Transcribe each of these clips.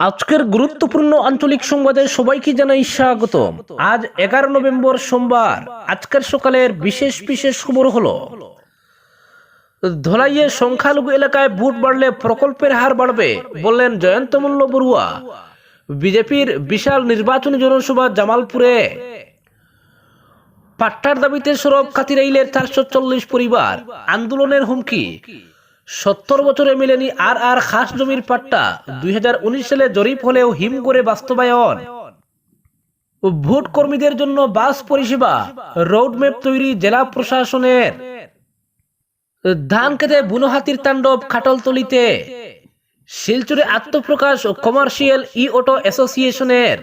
আজকের গুরুত্বপূর্ণ আঞ্চলিক সংবাদে সবাইকে জানাই স্বাগত আজ এগারো নভেম্বর সোমবার, আজকের সকালের বিশেষ বিশেষ খবর হলো, ধলাইয়ে সংখ্যালঘু এলাকায় ভোট বাড়লে প্রকল্পের হার বাড়বে বললেন জয়ন্ত মল্ল বড়ুয়া, বিজেপির বিশাল নির্বাচনী জনসভা জামালপুরে। পাট্টার দাবিতে সরব কাতিরাইলের চারশো পরিবার, আন্দোলনের হুমকি। সত্তর বছরে মেলেনি আর আর খাস জমির পাট্টা। দুই সালে জরিপ হলেও হিম করে বাস্তবায়ন। ভোট কর্মীদের জন্য বাস পরিষেবা, রোডম্যাপ তৈরি জেলা প্রশাসনের। ধান খেতে বুনোহাতির তাণ্ডব খাটলতলিতে। শিলচরে আত্মপ্রকাশ কমার্শিয়াল ই অটো অ্যাসোসিয়েশনের।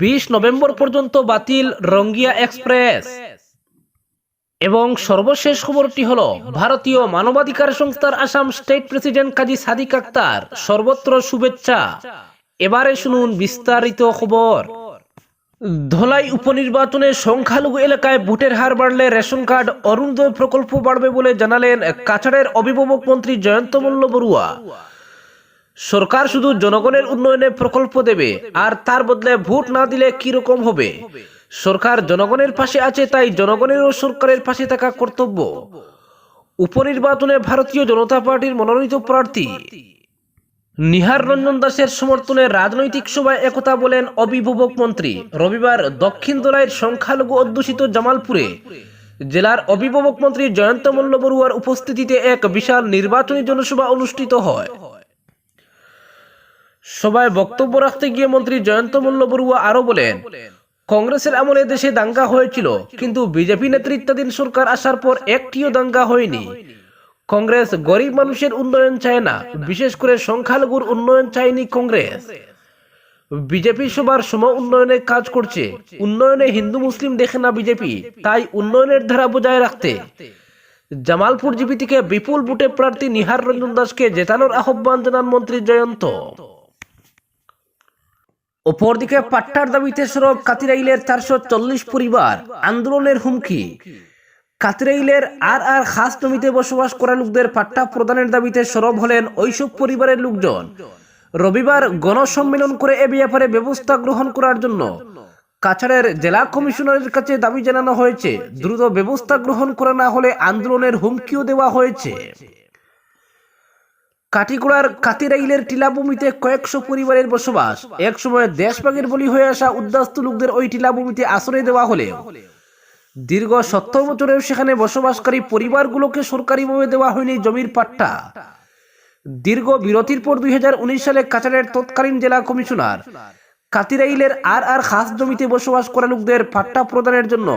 বিশ নভেম্বর পর্যন্ত বাতিল রঙ্গিয়া এক্সপ্রেস। এবং সর্বশেষ খবরটি হলো, ভারতীয় মানবাধিকার সংস্থার আসাম স্টেট প্রেসিডেন্ট কাজী সাদিক আক্তার, সর্বত্র শুভেচ্ছা। এবারে শুনুন বিস্তারিত খবর। ধলাই উপনির্বাচনে সংখ্যালঘু এলাকায় ভোটের হার বাড়লে রেশন কার্ড অরুণোদয় প্রকল্প বাড়বে বলে জানালেন কাছাড়ের অভিভাবক মন্ত্রী জয়ন্ত মল্ল বড়ুয়া। সরকার শুধু জনগণের উন্নয়নে প্রকল্প দেবে, আর তার বদলে ভোট না দিলে কি রকম হবে? সরকার জনগণের পাশে আছে, তাই জনগণেরও সরকারের পাশে থাকা কর্তব্য। উপনির্বাচনে ভারতীয় জনতা পার্টির মনোনীত প্রার্থী নিহার রঞ্জন দাসের সমর্থনে রাজনৈতিক সভায় একথা বলেন অভিভাবক মন্ত্রী। রবিবার দক্ষিণ দোলাইয়ের সংখ্যালঘু অধ্যুষিত জামালপুরে জেলার অভিভাবক মন্ত্রী জয়ন্ত মল্ল বড়ুয়ার উপস্থিতিতে এক বিশাল নির্বাচনী জনসভা অনুষ্ঠিত হয়। সভায় বক্তব্য রাখতে গিয়ে মন্ত্রী জয়ন্ত মল্ল বড়ুয়া আরও বলেন কংগ্রেসের আমলে দেশে দাঙ্গা হয়েছিল, কিন্তু বিজেপি নেতৃত্বাধীন সরকার আসার পর একটিও দাঙ্গা হয়নি। কংগ্রেস গরিব মানুষের উন্নয়ন চায় না, বিশেষ করে সংখ্যালঘুর উন্নয়ন চায়নি কংগ্রেস। বিজেপি সবার সম উন্নয়নে কাজ করছে, উন্নয়নে হিন্দু মুসলিম দেখে না বিজেপি, তাই উন্নয়নের ধারা বজায় রাখতে। জামালপুর জিপি থেকে বিপুল ভোটে প্রার্থী নিহার রঞ্জন দাসকে জেতানোর আহ্বান জানান মন্ত্রী জয়ন্ত। অপরদিকে পাট্টার দাবিতে সরব কাতিরাইলের চারশো চল্লিশ পরিবার আন্দোলনের হুমকি। কাতিরাইলের আর আর খাস জমিতে বসবাস করা লোকদের পাট্টা প্রদানের দাবিতে সরব হলেন ওইসব পরিবারের লোকজন। রবিবার গণসম্মেলন করে এ ব্যাপারে ব্যবস্থা গ্রহণ করার জন্য কাছাড়ের জেলা কমিশনারের কাছে দাবি জানানো হয়েছে, দ্রুত ব্যবস্থা গ্রহণ করা না হলে আন্দোলনের হুমকিও দেওয়া হয়েছে। কাটিগোড়ার কাতিরাইলের টিলাভূমিতে কয়েকশো পরিবারের বসবাস। একসময় দেশভাগের বলি হয়ে আসা উদ্বাস্তু লোকদের ওই টিলাভূমিতে আশ্রয় দেওয়া হলেও দীর্ঘ সত্তর বছরেও সেখানে বসবাসকারী পরিবারগুলোকে সরকারিভাবে দেওয়া হয়নি জমির পাট্টা। দীর্ঘ বিরতির পর দুই হাজার উনিশ সালে কাছাড়ের তৎকালীন জেলা কমিশনার কাতিরাইলের আর আর খাস জমিতে বসবাস করা লোকদের পাট্টা প্রদানের জন্য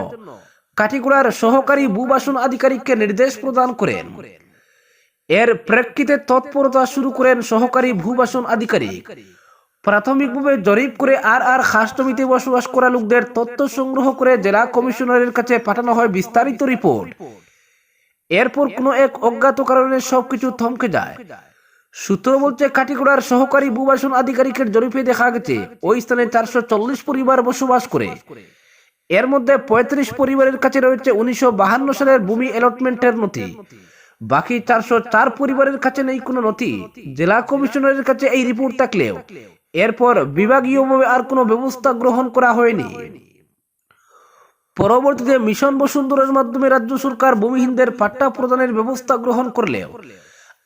কাটিগোড়ার সহকারী ভূবাসন আধিকারিককে নির্দেশ প্রদান করেন। এর প্রেক্ষিতে তৎপরতা শুরু করেন সহকারী ভূবাসন আধিকারিক। প্রাথমিকভাবে জরিপ করে আর আর খাস জমিতে বসবাস করা লোকদের তথ্য সংগ্রহ করে জেলা কমিশনারের কাছে পাঠানো হয় বিস্তারিত রিপোর্ট। এরপর কোনো এক অজ্ঞাত কারণে সবকিছু থমকে যায়। সূত্র বলছে কাটিগড়ার সহকারী ভূবাসন আধিকারিকের জরিপে দেখা গেছে, ওই স্থানে চারশো চল্লিশ পরিবার বসবাস করে। এর মধ্যে পঁয়ত্রিশ পরিবারের কাছে রয়েছে উনিশশো সালের ভূমি অ্যালটমেন্টের নথি। বাকি চারশো চার পরিবারের কাছে নেই কোনো নথি। জেলা কমিশনারের কাছে এই রিপোর্ট থাকলেও এরপর বিভাগীয়ভাবে আর কোনো ব্যবস্থা গ্রহণ করা হয়নি। পরবর্তীতে মিশন বসুন্ধরার মাধ্যমে রাজ্য সরকার ভূমিহীনদের পাট্টা প্রদানের ব্যবস্থা গ্রহণ করলেও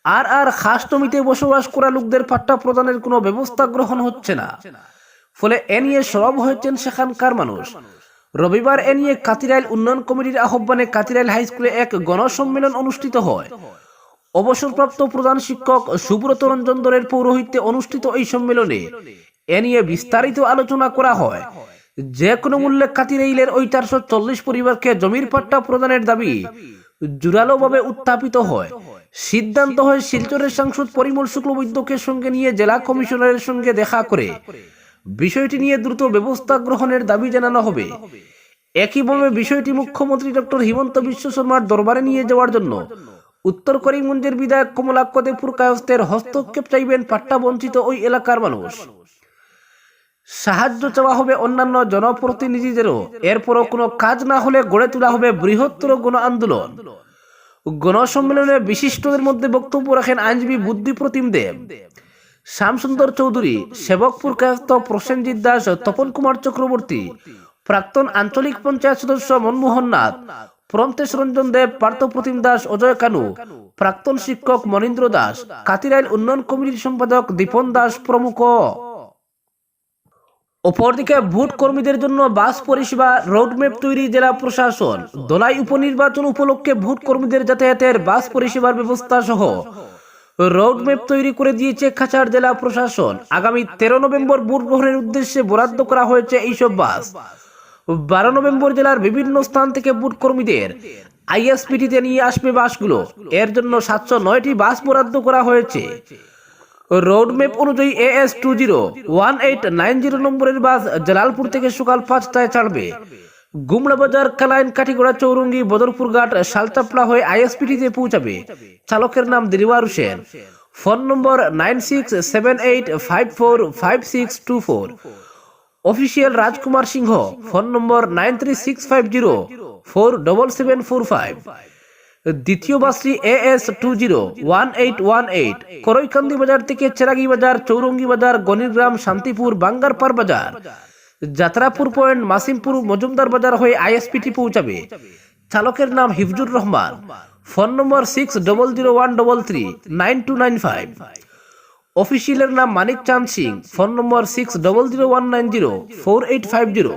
আর আর খাস জমিতে বসবাস করা লোকদের পাট্টা প্রদানের কোনো ব্যবস্থা গ্রহণ হচ্ছে না। ফলে এ নিয়ে সরব হয়েছেন সেখানকার মানুষ। রবিবার এ নিয়ে কাতিরাইল উন্নয়ন কমিটির আহ্বানে কাতিরাইল হাই স্কুলে এক গণসম্মেলন অনুষ্ঠিত হয়। অবসরপ্রাপ্ত প্রধান শিক্ষক সুব্রত রঞ্জন দরের পৌরোহিত্যে অনুষ্ঠিত এই সম্মেলনে এ নিয়ে বিস্তারিত আলোচনা করা হয়। যে কোনো মূল্যে কাতিরাইলের ওই চারশো চল্লিশ পরিবারকে জমির পাট্টা প্রদানের দাবি জোরালোভাবে উত্থাপিত হয়। সিদ্ধান্ত হয় শিলচরের সাংসদ পরিমল শুক্লবৈদ্যকে সঙ্গে নিয়ে জেলা কমিশনারের সঙ্গে দেখা করে বিষয়টি নিয়ে দ্রুত ব্যবস্থা গ্রহণের দাবি জানানো হবে। একইভাবে বিষয়টি মুখ্যমন্ত্রী ডক্টর হিমন্ত বিশ্ব শর্মার দরবারে নিয়ে যাওয়ার জন্য উত্তর করিমগঞ্জের বিধায়ক কমলাক্ষ কায়স্তের হস্তক্ষেপ চাইবেন পাট্টা বঞ্চিত ওই এলাকার মানুষ। সাহায্য চাওয়া হবে অন্যান্য জনপ্রতিনিধিদেরও। এরপরও কোনো কাজ না হলে গড়ে তোলা হবে বৃহত্তর গণ আন্দোলন। গণসম্মেলনে বিশিষ্টদের মধ্যে বক্তব্য রাখেন আইনজীবী বুদ্ধি প্রতিম দেব। শ্যামসুন্দর চৌধুরী, সেবকপুর কায়স্থ প্রসেনজিৎ দাস তপন কুমার চক্রবর্তী, প্রাক্তন আঞ্চলিক পঞ্চায়েত সদস্য মনমোহন নাথ প্রমতেশ রঞ্জন দেব, পার্থপ্রতিম দাস, অজয় কানু, প্রাক্তন শিক্ষক মনীন্দ্র দাস, কাতিরাইল উন্নয়ন কমিটির সম্পাদক দীপন দাস প্রমুখ। অপরদিকে ভোট কর্মীদের জন্য বাস পরিষেবা, রোডম্যাপ তৈরি জেলা প্রশাসন, দোলাই উপনির্বাচন উপলক্ষে ভোট কর্মীদের যাতায়াতের বাস পরিষেবার ব্যবস্থা সহ রোডম্যাপ তৈরি করে দিয়েছে খাচার জেলা প্রশাসন। আগামী তেরো নভেম্বর ভোট গ্রহণের উদ্দেশ্যে বরাদ্দ করা হয়েছে এইসব বাস। বারো নভেম্বর জেলার বিভিন্ন স্থান থেকে ভোট কর্মীদের আইএসপিটিতে নিয়ে আসবে বাসগুলো। এর জন্য সাতশো নয়টি বাস বরাদ্দ করা হয়েছে। রোডম্যাপ অনুযায়ী A S two zero one eight nine zero নম্বরের বাস জালালপুর থেকে সকাল পাঁচটায় ছাড়বে। গুমলা বাজার কালাইন, কাঠিগড়া, চৌরঙ্গি, বদরপুর ঘাট শালচাপড়া হয়ে আইএসপিটিতে পৌঁছাবে। চালকের নাম Dilwar Hossain. Phone number nine six seven eight five four five six two four. Official Rajkumar Singha, phone number nine three six five zero four double seven four five. দ্বিতীয় বাসটি A S two zero one eight one eight Karaikandi বাজার থেকে চেরাগি বাজার, চৌরঙ্গি বাজার গণিরগ্রাম শান্তিপুর বাঙ্গারপার বাজার। Jatrapur point Masimpur Majumdar বাজার হয়ে ISBT পৌঁছাবে। চালকের নাম Hifzur Rahman. Phone number six double zero one double three nine two nine five অফিসিয়ালের নাম Manik Chand Singh. Phone number six double zero one nine zero four eight five zero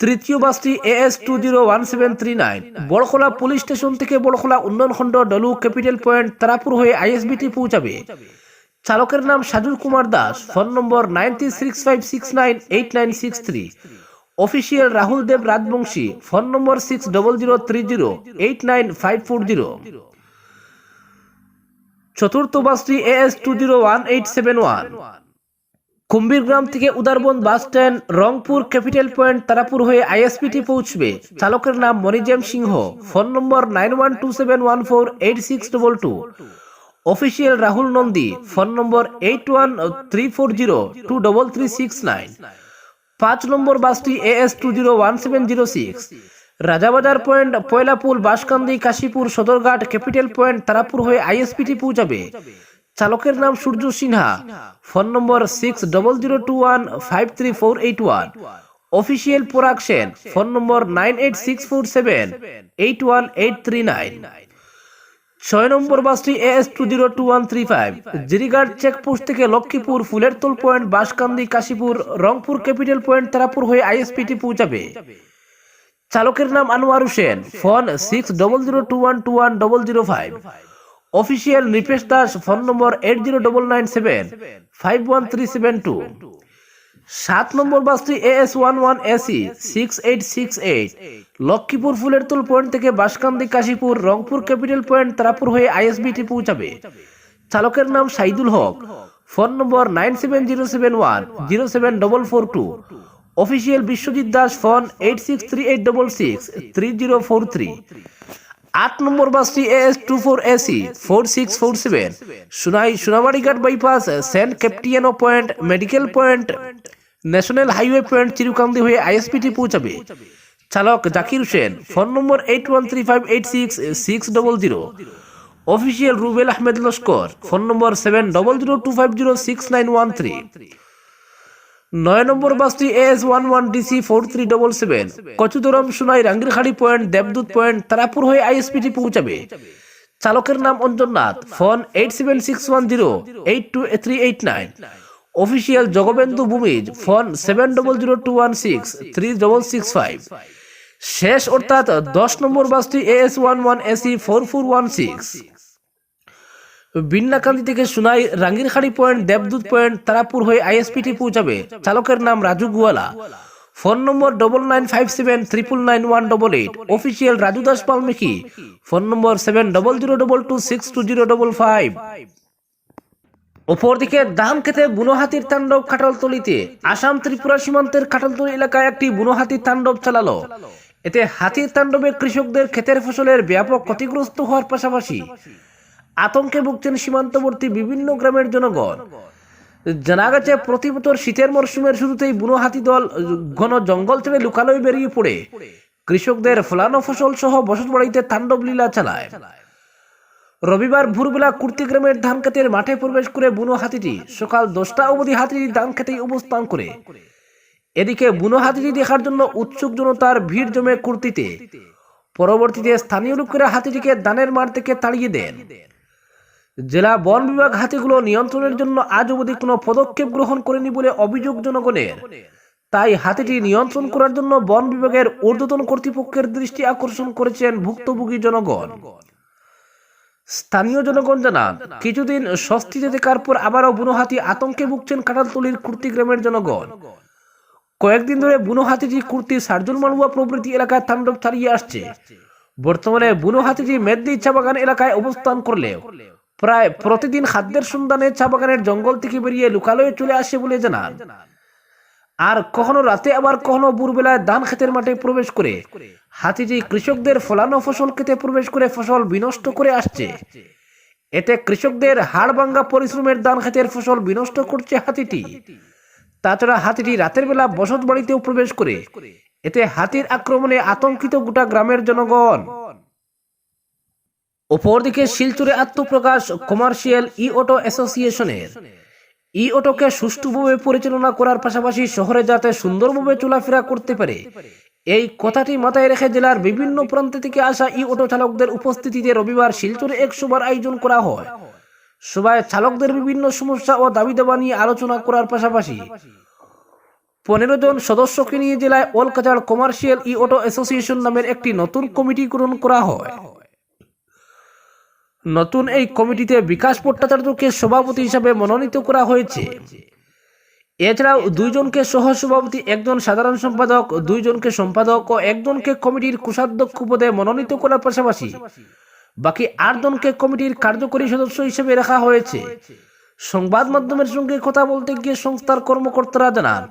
তৃতীয় বাসটি AS two zero one seven three nine Barkhola police station থেকে বড়খোলা উন্নয়ন খণ্ড Dolu capital point Tarapur হয়ে ISBT পৌঁছাবে। চালকের নাম Sajul Kumar Das, phone number nine six five six nine eight nine six three. Official Rahul Dev Rajbongshi, phone number six double zero three zero eight nine five four zero. চতুর্থ বাসটি AS two zero one eight seven one. Kumbhirgram থেকে Udharbond bus stand, Rangpur capital point, Tarapur হয়ে ISBT পৌঁছবে। চালকের নাম Monizam Singha, phone number nine one two seven one four eight six double two. Official Rahul Nandi phone number eight one three four zero two double three six nine পাঁচ নম্বর বাসটি AS two zero one seven zero six Rajabazar point Pailapool Banskandi Kashipur Sadarghat capital point Tarapur হয়ে ISBT পৌঁছাবে চালকের নাম Surya Sinha phone number six double zero two one five three four eight one official Parag Sen phone number nine eight six four seven eight one eight three nine ছয় নম্বর বাসটি S two zero two one three five Jirighat checkpost থেকে Lakhipur Phulertal point Banskandi Kashipur, Rangpur capital point, Tarapur হয়ে ISBT পৌঁছাবে। চালকের নাম Anwar Hossain, phone six double zero two one two one double zero five official Nipesh Das, phone number eight zero double nine seven five one three seven two সাত নম্বর বাসটি S one one AC six eight six eight Lakhipur Phulertal point থেকে Baskandi Kashipur, Rangpur capital point, Tarapur হয়ে ISBT পৌঁছাবে। চালকের নাম Saidul Haque. Phone number nine seven zero seven one zero seven double four two official Biswajit Das, phone eight six three eight double six three zero four three আট নম্বর বাসটি A S two four AC four six four seven Sonai, Sonabarighat bypass saint Capitanio point medical point national highway point Chirukandi হয়ে ISBT পৌঁছাবে। চালক Zakir Hossain, phone number eight one three five eight six six double zero official Rubel Ahmed Laskar, phone number seven double zero two five zero six nine one three নয় নম্বর বাসটি S one one DC four three double seven Kachudaram Sonai Rangirkhari point, Debdoot point, Tarapur হয়ে ISBT পৌঁছাবে। চালকের নাম Anjan Nath phone eight seven six one zero eight two three eight nine official Jagabendu Bhumij phone seven double zero two one six three double six five শেষ অর্থাৎ দশ নম্বর বাসটি S one one AC four four one six Binnakandi থেকে Sonai Rangirkhari point, Debdoot point, Tarapur হয়ে ISBT পৌঁছাবে। চালকের নাম Raju Guala. Phone number double nine five seven triple nine one double eight official Raju Das Balmiki phone number seven double zero double two six two zero double five অপরদিকে ধান খেতে বুনো হাতির তাণ্ডব খাটালতলিতে আসাম ত্রিপুরা সীমান্তের খাটালতলি এলাকায় একটি বুনো হাতির তাণ্ডব চালালো। এতে হাতির তাণ্ডবে কৃষকদের ক্ষেতের ফসলের ব্যাপক ক্ষতিগ্রস্ত হওয়ার পাশাপাশি আতঙ্কে ভুগছেন সীমান্তবর্তী বিভিন্ন গ্রামের জনগণ। জানা গেছে, প্রতি বছর শীতের মরশুমের শুরুতেই বুনো হাতি দল ঘন জঙ্গল ছেড়ে লুকালয় বেরিয়ে পড়ে। কৃষকদের ফলানো ফসল সহ বসত বাড়িতে তাণ্ডব লীলা চালায়। রবিবার ভোরবেলা কুর্তিগ্রামের ধান খেতের মাঠে প্রবেশ করে বুনো হাতিটি সকাল দশটা অবধি হাতিটি ধান খেতেই অবস্থান করে। এদিকে বুনো হাতিটি দেখার জন্য উৎসুক জনতার ভিড় জমে কুর্তিতে। পরবর্তীতে স্থানীয় লোকেরা হাতিটিকে দানের মার থেকে তাড়িয়ে দেন। জেলা বন বিভাগ হাতিগুলো নিয়ন্ত্রণের জন্য আজ অবধি কোনো পদক্ষেপ গ্রহণ করেনি বলে অভিযোগ জনগণের। তাই হাতিটি নিয়ন্ত্রণ করার জন্য বন বিভাগের ঊর্ধ্বতন কর্তৃপক্ষের দৃষ্টি আকর্ষণ করেছেন ভুক্তভোগী জনগণ। স্থানীয় জনগণ জানান, কিছুদিন স্বস্তিতে থাকার পর আবারও বুনো হাতি আতঙ্কে ভুগছেন কাটালতলির কুর্তি গ্রামের জনগণ। কয়েকদিন ধরে বুনো হাতিটি কুর্তি সার্জুন মালুয়া প্রভৃতি এলাকায় তাণ্ডব চালিয়ে আসছে। বর্তমানে বুনো হাতিটি মেদনি চা বাগান এলাকায় অবস্থান করলেও প্রায় প্রতিদিন খাদ্যের সন্ধানে চা বাগানের জঙ্গল থেকে বেরিয়ে লুকালয়ে চলে আসে বলে জানান। আর কখনো রাতে, আবার কখনো ভোরবেলায় ধান ক্ষেতের মাঠে প্রবেশ করে। হাতিটি কৃষকদের ফলানো ফসল খেতে প্রবেশ করে ফসল বিনষ্ট করে আসছে। এতে কৃষকদের হাড় ভাঙ্গা পরিশ্রমের ধান ক্ষেতের ফসল বিনষ্ট করছে হাতিটি। তাছাড়া হাতিটি রাতের বেলা বসত বাড়িতেও প্রবেশ করে। এতে হাতির আক্রমণে আতঙ্কিত গোটা গ্রামের জনগণ। অপরদিকে শিলচুরে আত্মপ্রকাশ কমার্শিয়াল ই অটো অ্যাসোসিয়েশনের। ই অটোকে সুষ্ঠুভাবে পরিচালনা করার পাশাপাশি শহরে যাতে সুন্দরভাবে চলাফেরা করতে পারে। এই কথাটি মাথায় রেখে জেলার বিভিন্ন প্রান্ত থেকে আসা ই অটো চালকদের উপস্থিতিতে রবিবার শিলচরে এক সভার আয়োজন করা হয়। সভায় চালকদের বিভিন্ন সমস্যা ও দাবি দাবা নিয়ে আলোচনা করার পাশাপাশি পনেরো জন সদস্যকে নিয়ে জেলায় অলকাচার কমার্শিয়াল ই অটো অ্যাসোসিয়েশন নামের একটি নতুন কমিটি গ্রহণ করা হয়। নতুন এই কমিটিতে বিকাশ ভট্টাচার্যকে সভাপতি হিসাবে মনোনীত করা হয়েছে। এছাড়াও দুইজনকে সহ সভাপতি একজন সাধারণ সম্পাদক, দুইজনকে সম্পাদক ও একজনকে কমিটির কোষাধ্যক্ষ পদে মনোনীত করার পাশাপাশি বাকি আটজনকে কমিটির কার্যকরী সদস্য হিসেবে রাখা হয়েছে। সংবাদ মাধ্যমের সঙ্গে কথা বলতে গিয়ে সংস্থার কর্মকর্তারা জানান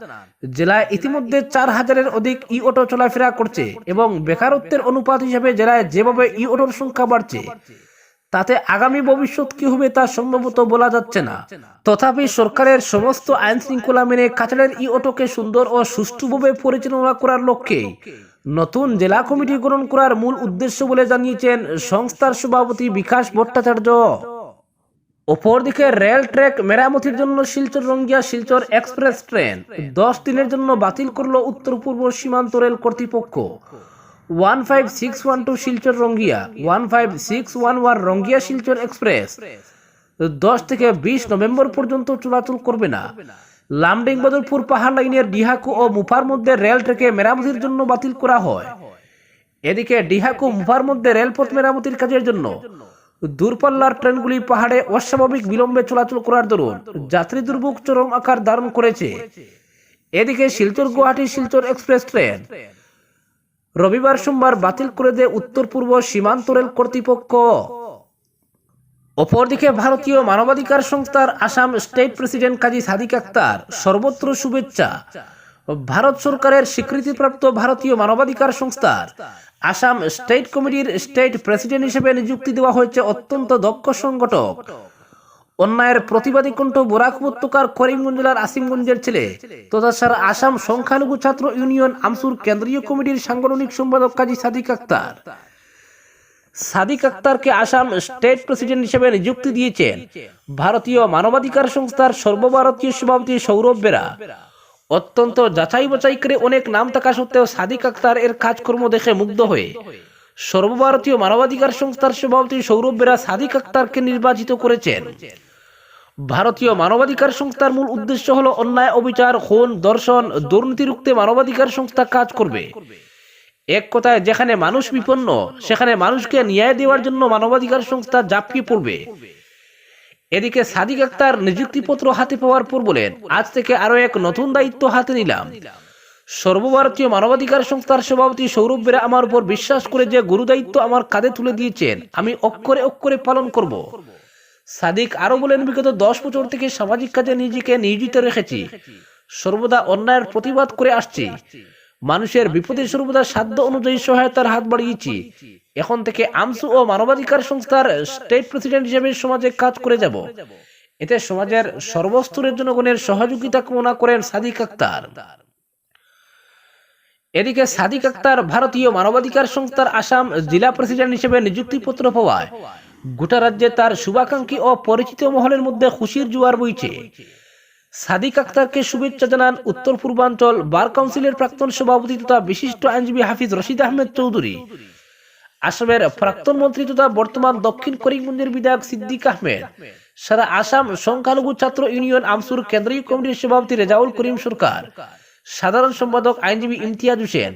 জেলায় ইতিমধ্যে চার হাজারের অধিক ই অটো চলাফেরা করছে এবং বেকারত্বের অনুপাত হিসেবে জেলায় যেভাবে ই অটোর সংখ্যা বাড়ছে তাতে আগামী ভবিষ্যৎ কি হবে তা সম্ভবত বলা যাচ্ছে না। তথাপি সরকারের সমস্ত আইন শৃঙ্খলা মেনে কাছাড়ের ই অটোকে সুন্দর ও সুষ্ঠুভাবে পরিচালনা করার লক্ষ্যে নতুন জেলা কমিটি গ্রহণ করার মূল উদ্দেশ্য বলে জানিয়েছেন সংস্থার সভাপতি বিকাশ ভট্টাচার্য। অপরদিকে রেল ট্র্যাক মেরামতির জন্য শিলচর রঙ্গিয়া শিলচর এক্সপ্রেস ট্রেন দশ দিনের জন্য বাতিল করল উত্তর পূর্ব সীমান্ত রেল কর্তৃপক্ষ। One five six one two Silchar Rangiya one five six one one Rangiya Silchar express. দশ থেকে বিশ নভেম্বর পর্যন্ত চলাচল করবে না। লামডিং বদরপুর পাহাড় লাইনের ডিহাকু ও মুফার মধ্যে রেল ট্রেকে মেরামতির জন্য বাতিল করা হয়। এদিকে ডিহাকু, মুফার মধ্যে রেলপথ মেরামতির কাজের জন্য দূরপাল্লার ট্রেনগুলি পাহাড়ে অস্বাভাবিক বিলম্বে চলাচল করার দরুন যাত্রী দুর্ভোগ চরম আকার ধারণ করেছে। এদিকে শিলচর গুয়াহাটি শিলচর এক্সপ্রেস ট্রেন রবিবার সোমবার বাতিল করে দেয় উত্তর পূর্ব সীমান্ত রেল কর্তৃপক্ষ। অপরদিকে ভারতীয় মানবাধিকার সংস্থার আসাম স্টেট প্রেসিডেন্ট কাজী সাদিক আক্তার, সর্বত্র শুভেচ্ছা। ভারত সরকারের স্বীকৃতিপ্রাপ্ত ভারতীয় মানবাধিকার সংস্থার আসাম স্টেট কমিটির স্টেট প্রেসিডেন্ট হিসেবে নিযুক্তি দেওয়া হয়েছে অত্যন্ত দক্ষ সংগঠক। অন্যায়ের প্রতিবাদী কণ্ঠ বরাক উপত্যকার করিমগঞ্জ জেলার আসিমগঞ্জের ছেলে তথা আসাম সংখ্যালঘু ছাত্র ইউনিয়ন আমসুর কেন্দ্রীয় কমিটির সাংগঠনিক সম্পাদক কাজী সাদিক আক্তার। সাদিক আক্তারকে আসাম স্টেট প্রেসিডেন্ট হিসেবে নিযুক্তি দিয়েছেন ভারতীয় মানবাধিকার সংস্থার সর্বভারতীয় সভাপতি সৌরভ বেরা। অত্যন্ত যাচাই বাছাই করে অনেক নাম থাকা সত্ত্বেও সাদিক আক্তার এর কাজকর্ম দেখে মুগ্ধ হয়ে সর্বভারতীয় মানবাধিকার সংস্থার সভাপতি সৌরভ বেরা সাদিক আক্তারকে নির্বাচিত করেছেন। ভারতীয় মানবাধিকার সংস্থার মূল উদ্দেশ্য হলো অন্যায়, অবিচার, খুন, দর্শন দুর্নীতি রুখতে মানবাধিকার সংস্থা কাজ করবে। এক কথায়, যেখানে মানুষ বিপন্ন, সেখানে মানুষকে ন্যায় দেওয়ার জন্য মানবাধিকার সংস্থা ঝাঁপিয়ে পড়বে। এদিকে সাদিক আক্তার নিযুক্তিপত্র হাতে পাওয়ার পর বলেন, আজ থেকে আরও এক নতুন দায়িত্ব হাতে নিলাম। সর্বভারতীয় মানবাধিকার সংস্থার সভাপতি সৌরভ বেরা আমার উপর বিশ্বাস করে যে গুরু দায়িত্ব আমার কাঁধে তুলে দিয়েছেন, আমি অক্ষরে অক্ষরে পালন করব। সাদিক আরও বলেন, বিগত দশ বছর থেকে সামাজিক কাজে নিজেকে নিয়োজিত রেখেছি। সর্বদা অন্যায়ের প্রতিবাদ করে আসছি। মানুষের বিপদে সর্বদা সাধ্য অনুযায়ী সহায়তার হাত বাড়িয়েছি। এখন থেকে আমসু ও মানবাধিকার সংস্থার স্টেট প্রেসিডেন্ট হিসেবে সমাজে কাজ করে যাব। এতে সমাজের সর্বস্তরের জনগণের সহযোগিতা কামনা করেন সাদিক আক্তার। এদিকে সাদিক আক্তার ভারতীয় মানবাধিকার সংস্থার আসাম জেলা প্রেসিডেন্ট হিসেবে নিযুক্তিপত্র পাওয়ায় গোটা রাজ্যে তার শুভাকাঙ্ক্ষী ও পরিচিত মহলের মধ্যে খুশির জোয়ার বইছে। সাদিক আক্তারকে শুভেচ্ছা জানান উত্তর পূর্বাঞ্চল বার কাউন্সিলের প্রাক্তন সভাপতি তথা বিশিষ্ট আইনজীবী হাফিজ রশিদ আহমেদ চৌধুরী। আসামের প্রাক্তন মন্ত্রী তথা বর্তমান দক্ষিণ করিমগঞ্জের বিধায়ক সিদ্দিক আহমেদ। সারা আসাম সংখ্যালঘু ছাত্র ইউনিয়ন আমসুর কেন্দ্রীয় কমিটির সভাপতি রেজাউল করিম সরকার। সাধারণ সম্পাদক আইনজীবী ইমতিয়াজ হোসেন।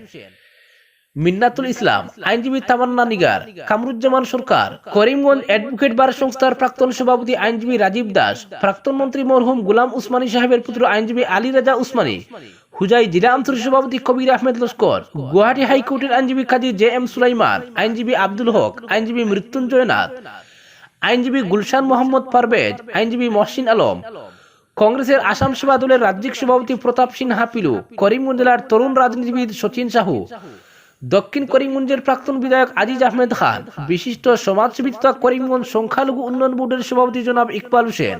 মিন্নাতুল ইসলাম, আইনজীবী তামান্না নিগার, কামরুজ্জামান সরকার, করিমগঞ্জ অ্যাডভোকেট বার সংস্থার প্রাক্তন সভাপতি আইনজীবী রাজীব দাস, প্রাক্তন মন্ত্রী মরহুম গুলাম উসমানী সাহেবের পুত্র আইনজীবী আলী রাজা উসমানী, হুজাই জেলা আন্তর সভাপতি কবির আহমেদ লস্কর, গুয়াহাটি হাইকোর্টের আইনজীবী কাজী জে এম সুলাইমান, আইনজীবী আব্দুল হক, আইনজীবী মৃত্যুঞ্জয় নাথ আইনজীবী গুলশান মোহাম্মদ পারভেজ, আইনজীবী মহসিন আলম, কংগ্রেসের আসাম সেবা দলের রাজ্যিক সভাপতি প্রতাপ সিনহা পিলু, করিমগঞ্জ জেলার তরুণ রাজনীতিবিদ সচিন সাহু দক্ষিণ করিমগঞ্জের প্রাক্তন বিধায়ক আজিজ আহমেদ খান, বিশিষ্ট সমাজসেবী তথা করিমগঞ্জ সংখ্যালঘু উন্নয়ন বোর্ডের সভাপতি জনাব ইকবাল হোসেন,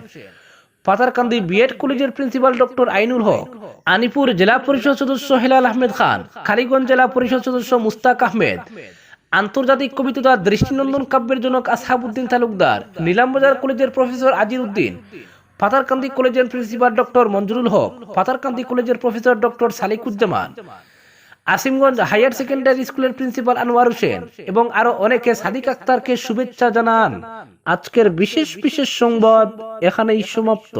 পাতারকান্দি বিএড কলেজের প্রিন্সিপাল ডক্টর আইনুল হক, আনিপুর জেলা পরিষদ সদস্য হেলাল আহমেদ খান, কালীগঞ্জ জেলা পরিষদ সদস্য মুস্তাক আহমেদ, আন্তর্জাতিক কবি তথা দৃষ্টিনন্দন কাব্যের জনক আসহাবুদ্দিন তালুকদার, নিলামবাজার কলেজের প্রফেসর আজির উদ্দিন, পাতারকান্দি কলেজের প্রিন্সিপাল ডক্টর মঞ্জুরুল হক, পাতারকান্দি কলেজের professor doctor Saliquzzaman Asimganj higher secondary স্কুলের প্রিন্সিপাল আনোয়ার হোসেন এবং আরও অনেকে সাদিক আক্তারকে শুভেচ্ছা জানান। আজকের বিশেষ বিশেষ সংবাদ এখানেই সমাপ্ত।